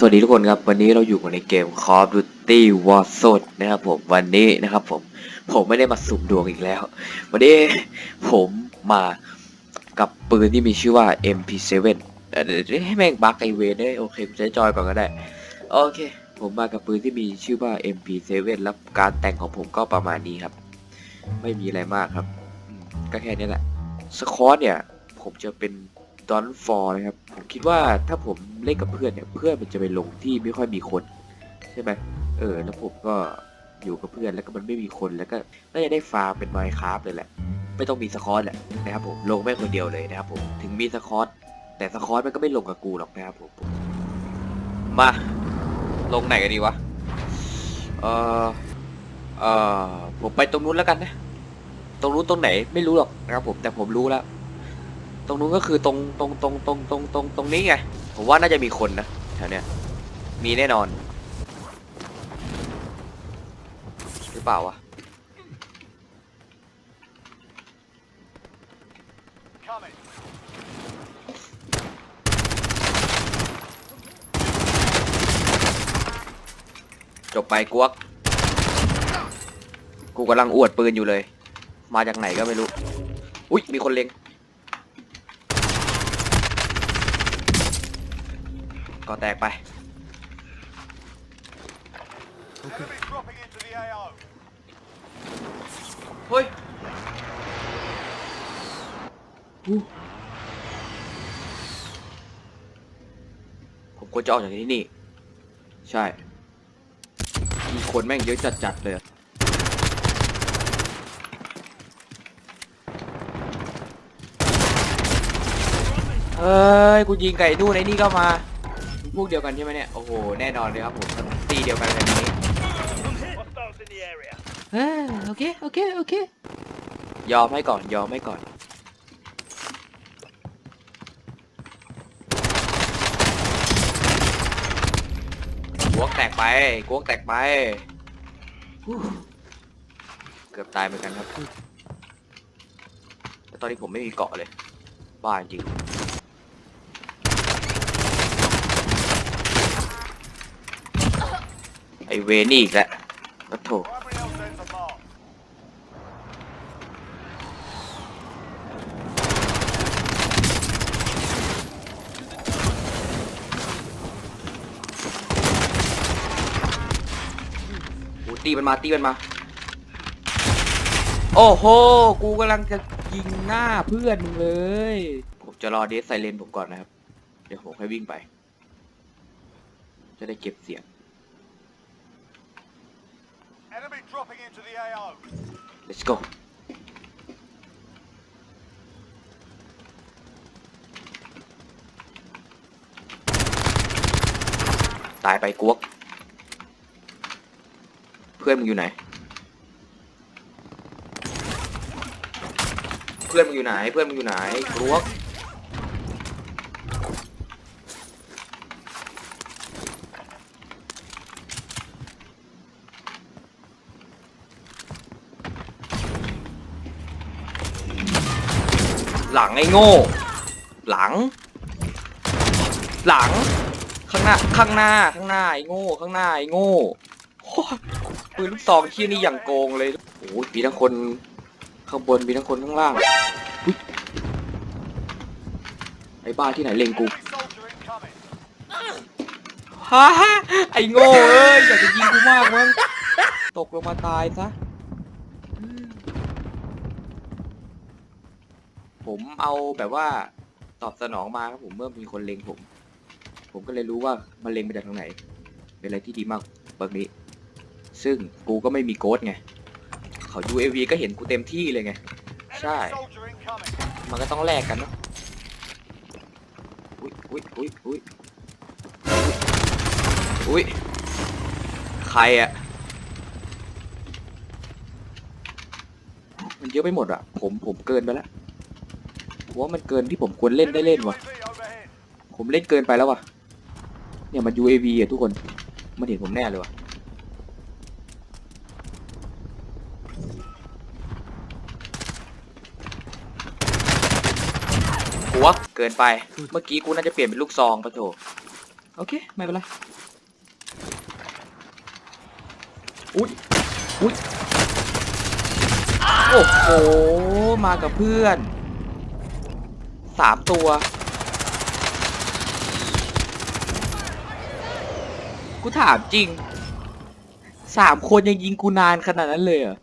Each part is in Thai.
สวัสดีทุกคนครับ วันนี้เราอยู่กันในเกม Call of Duty Warzone นะครับผมวันนี้นะครับผมผมไม่ได้มาสุ่มดวงอีกแล้ว วันนี้ผมมากับปืนที่มีชื่อว่า MP7 เอ่อเดี๋ยวให้แม่งบักไอเวนได้ยโอเคกูใช้จอยก่อนก็ได้ โอเค ผมมากับปืนที่มีชื่อว่า MP7 แล้วการแต่งของผมก็ประมาณนี้ครับ ไม่มีอะไรมากครับ ก็แค่นี้แหละสคอตเนี่ย ผมจะเป็น ดอนฟอร์นะครับ ผมคิดว่าถ้าผมเล่นกับเพื่อนเนี่ย เพื่อนมันจะไปลงที่ไม่ค่อยมีคนใช่ไหมเออ แล้วผมก็อยู่กับเพื่อนแล้วก็มันไม่มีคนแล้วก็น่าจะได้ฟาร์มเป็นไมค์คราฟเลยแหละ ไม่ต้องมีสคอตแหละนะครับผมลงแม่คนเดียวเลยนะครับผมถึงมีสคอตแต่สคอตมันก็ไม่ลงกับกูหรอกนะครับผมมาลงไหนกันดีวะเออเออผมไปตรงนู้นแล้วกันนะ ตรงนู้นตรงไหนไม่รู้หรอกนะครับผมแต่ผมรู้แล้ว ตรงนู้นก็คือตรงตรงตรงตรงตรงตรงตรงนี้ไง ผมว่าน่าจะมีคนนะแถวเนี้ย มีแน่นอน หรือเปล่าวะ จบไปกวก กูกำลังอวดปืนอยู่เลย มาจากไหนก็ไม่รู้ อุ๊ย มีคนเล็ง ก็แตกไป Enemy dropping into the AO. เฮ้ยผมควรจะออกจากที่นี่ ใช่ มีคนแม่งเยอะจัดๆเลยอะเฮ้ย กูยิงไก่นู่นไอ้นี่ก็มา พวกเดียวกันใช่ไหมเนี่ย โอ้โห แน่นอนเลยครับผม ตีเดียวกันแบบนี้ Hostiles in the area. เออโอเค โอเค โอเค ยอมให้ก่อน ยอมให้ก่อน กวกแตกไป กวกแตกไปฮู้เกือบตายเหมือนกันครับแต่ตอนนี้ผมไม่มีเกาะเลย บ้าจริง ไอเวนี่อีกแล้วโอ้โถตีมันมาตีมันมา โอ้โห กูกำลังจะยิงหน้าเพื่อนมึงเลย ผมจะรอเดสไซเลนผมก่อนนะครับ เดี๋ยวผมให้วิ่งไป จะได้เก็บเสียง Enemy to the AO. let's go ตายไปกวก เพื่อนมึงอยู่ไหน เพื่อนมึงอยู่ไหน เพื่อนมึงอยู่ไหนกวก หลังไอ้โง่ หลัง หลัง ข้างหน้า ข้างหน้า ข้างหน้าไอ้โง่ ข้างหน้าไอ้โง่ปืนลูกซองที่นี่อย่างโกงเลยโอ้ยมีทั้งคนข้างบนมีทั้งคนข้างล่างไอ้บ้าที่ไหนเล็งกูฮ่าฮ่าไอ้โง่เอ้ยอยากจะยิงกูมากมั้งตกลงมาตายซะ ผมเอาแบบว่าตอบสนองมาครับผมเมื่อมีคนเล็งผม ผมก็เลยรู้ว่ามันเล็งมาจากทางไหน เป็นอะไรที่ดีมากเบิกนี้ ซึ่งกูก็ไม่มีโกดไง เขา UAV ก็เห็นกูเต็มที่เลยไง ใช่ มันก็ต้องแลกกันเนาะอุ้ยอุ้ยอุ้ยอุ้ยอุ้ยใครอะมันเยอะไปหมดอะผมผมเกินไปแล้ว ผมว่ามันเกินที่ผมควรเล่นได้ Enemy เล่นว่ะ UAV overhead. ผมเล่นเกินไปแล้วว่ะ เนี่ยมัน UAV อะทุกคน มันเห็นผมแน่เลยว่ะ หัวเกินไป เมื่อกี้กูน่าจะเปลี่ยนเป็นลูกซองปะโถ โอเค ไม่เป็นไร อุ้ยอุ้ยโอ้โห มากับเพื่อน สามตัว กูถามจริง สามคนยังยิงกูนานขนาดนั้นเลยเหรอ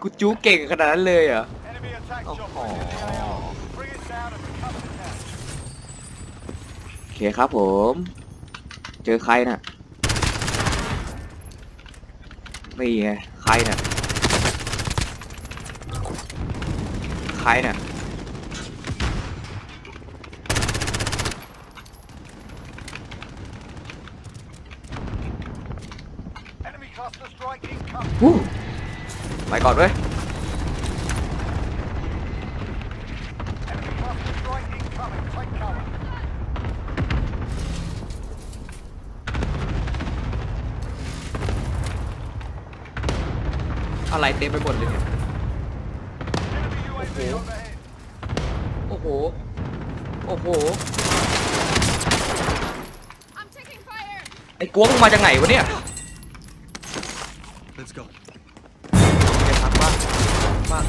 กูจู้เก่งขนาดนั้นเลยเหรอ Enemy attack Oh. chopper is in the AO. Bring it down and recover the cash. โอเคครับผม เจอใครน่ะ นี่ไง ใครน่ะใครน่ะ Enemy cluster strike incoming. วู้ไปก่อนเว้ย Enemy cluster strike incoming. Take cover. อะไรเต็มไปหมดเลยเนี่ย Enemy UAV Okay. overhead. โอ้โห โอ้โห I'm taking fire! ไอ้ กวงมึงมาจากไหนวะเนี่ย Let's go. ได้พักบ้างบ้าง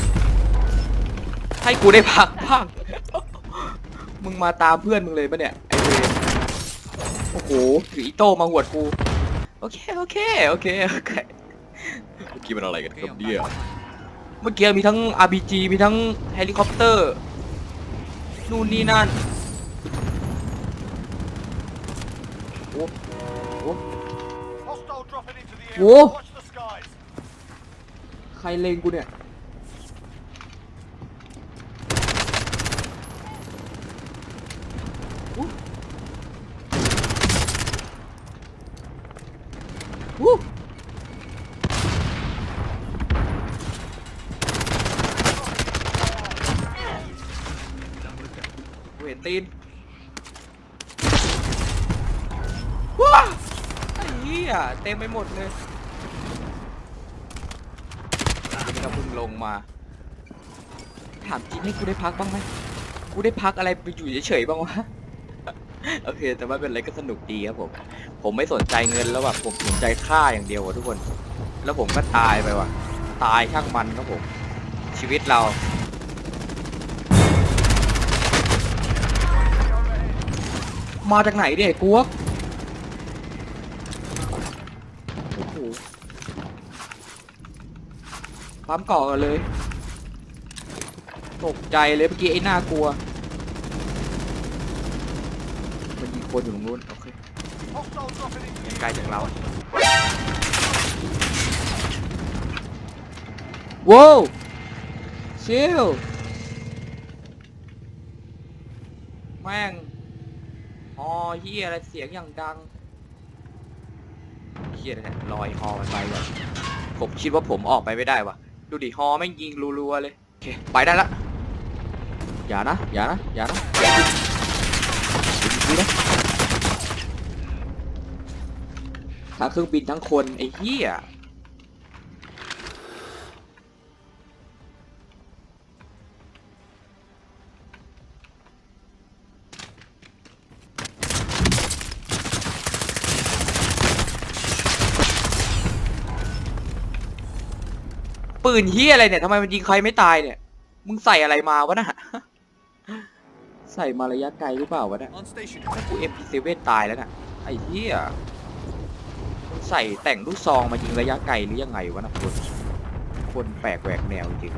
ให้กูได้พักบ้าง มึงมาตามเพื่อนมึงเลยปะเนี่ยไอเวรโอ้โหถืออีโต้มาหวดกู โอเค โอเค โอเค โอเค เมื่อกี้มันอะไรกันครับเนี่ยเมื่อกี้มีทั้ง RPG มีทั้งเฮลิคอปเตอร์ นู่นนี่นั่นโอ้โห Hostile dropping into the area. Whoa. Watch the skies. ใครเลงกูเนี่ยอู้วู้กูเห็นตีนว้าไอ้เหี้ยเต็มไปหมดเลยนี่ก็เพิ่ง ลงมา ถามจริงให้กูได้พักบ้างไหมกูได้พักอะไรไปอยู่เฉยๆบ้างวะโอเค แต่ไม่เป็นอะไรก็สนุกดีครับผม ผมไม่สนใจเงินแล้วแบบผมสนใจค่าอย่างเดียวอะทุกคน แล้วผมก็ตายไปว่ะ ตายช่างมันครับผม ชีวิตเรา มาจากไหนเนี่ยกวกโอ้โห ปั๊มเกาะกันเลย ตกใจเลยเมื่อกี้ไอ้น่ากลัว มันยิงคนอยู่ตรงนู้นโอเค Hostile dropping into the ไกลจากเราว้าวชิลแม่งฮอเฮียอะไรเสียงอย่างดังเฮียอะไรลอยฮอมันไปก่อนผมคิดว่าผมออกไปไม่ได้วะ ดูดิฮอแม่งยิงรัวๆเลยโอเคไปได้ละอย่านะอย่านะอย่านะอย่านะทั้งเครื่องบินทั้งคนไอ้เหี้ย ปืนเฮียอะไรเนี่ยทำไมมันยิงใครไม่ตายเนี่ย มึงใส่อะไรมาวะน่ะ ใส่มาระยะไกลหรือเปล่าวะเนี่ย On station. ถ้ากู MP7 ตายแล้วน่ะ ไอ้เฮียมึงใส่แต่งลูกซองมายิงระยะไกลหรือยังไงวะนะคน คนแปลกแหวกแนวจริง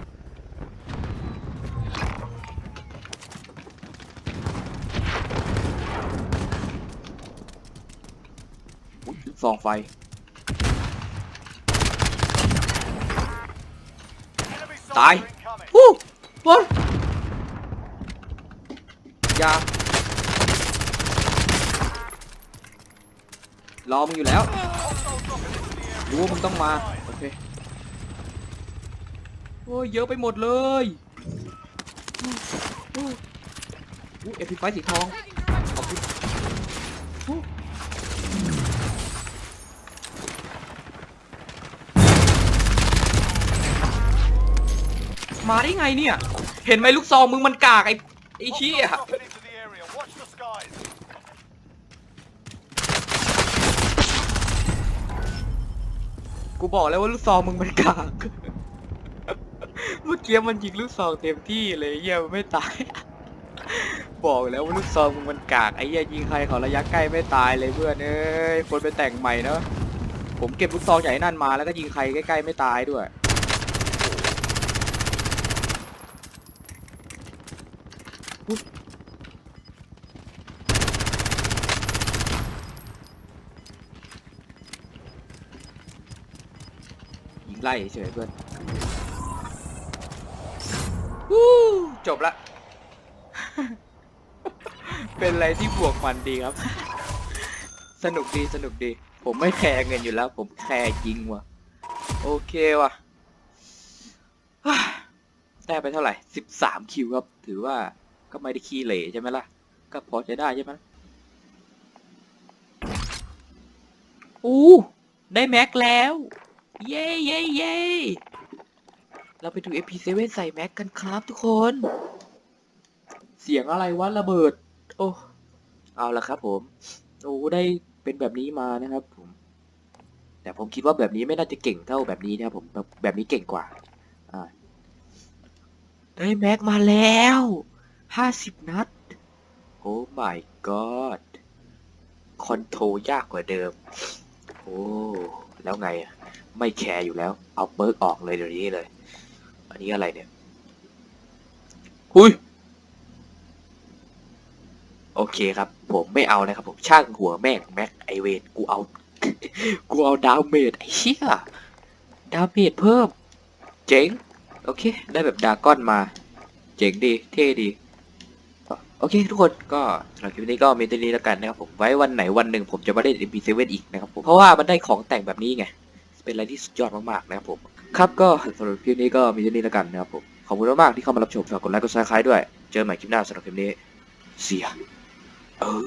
ซองไฟ Enemy Die. soldier incoming. ฮู้วะอยารอมึงอยู่แล้ว Hostile dropping into the area. รู้ว่ามึงต้องมา โอเค โอ้ยเยอะไปหมดเลยอู้อู้เอพิไฟสีทองขอบคุณ มาได้ไงเนี่ย เห็นไหมลูกซองมึงมันกากไอ้ไอ้เชี่ยกูบอกแล้วว่าลูกซองมึงมันกาก เมื่อกี้มันยิงลูกซองเต็มที่เลยเยี่ยไม่ตาย บอกแล้วว่าลูกซองมึงมันกากไอ้ยี่ยยิงใครเขาระยะใกล้ไม่ตายเลยเพื่อนเอ้ยคนไปแต่งใหม่เนาะผมเก็บลูกซองใหญ่นั่นมาแล้วก็ยิงใครใกล้ๆไม่ตายด้วย ยิงไล่เฉยๆเพื่อนวู้จบละ เป็นอะไรที่บวกมันดีครับ สนุกดีสนุกดี ผมไม่แคร์เงินอยู่แล้ว ผมแคร์ยิงว่ะ โอเคว่ะได้ไปเท่าไหร่สิบสามคิวครับ ถือว่า ก็ไม่ได้ขี้เหร่ใช่ไหมล่ะ ก็พอใช้ได้ใช่ไหมอู้ได้แม็กแล้ว เย้เย้เย้เราไปดู MP7 ใส่แม็กกันครับทุกคน เสียงอะไรวะระเบิด โอ้ เอาละครับผม โอ้ได้เป็นแบบนี้มานะครับผม แต่ผมคิดว่าแบบนี้ไม่น่าจะเก่งเท่าแบบนี้นะครับผม แบบแบบนี้เก่งกว่า อ่า ได้แม็กมาแล้ว ห้าสิบนัด โอ้ my god คอนโทรยากกว่าเดิม โอ้ แล้วไงอะไม่แคร์อยู่แล้ว เอาเปิร์กออกเลยเดี๋ยวนี้เลย อันนี้อะไรเนี่ย หุยโอเคครับ ผมไม่เอานะครับผมช่างหัวแม่งแม็กไอเวนกูเอา กูเอาดาวเมจไอเชี่ยดาวเมจเพิ่ม เจ๋ง โอเค ได้แบบดราก้อนมา เจ๋งดี เท่ดี โอเคทุกคนก็สำหรับคลิปนี้ก็มีตัวนี้แล้วกันนะครับผมไว้วันไหนวันหนึ่งผมจะมาเล่น MP7 อีกนะครับผมเพราะว่ามันได้ของแต่งแบบนี้ไงเป็นอะไรที่สุดยอดมากๆนะครับผมครับก็สำหรับคลิปนี้ก็มีตัวนี้แล้วกันนะครับผมขอบคุณมากๆที่เข้ามารับชมฝากกดไลค์กดซับสไครต์ด้วย เจอกันใหม่คลิปหน้าสำหรับคลิปนี้เสียเออ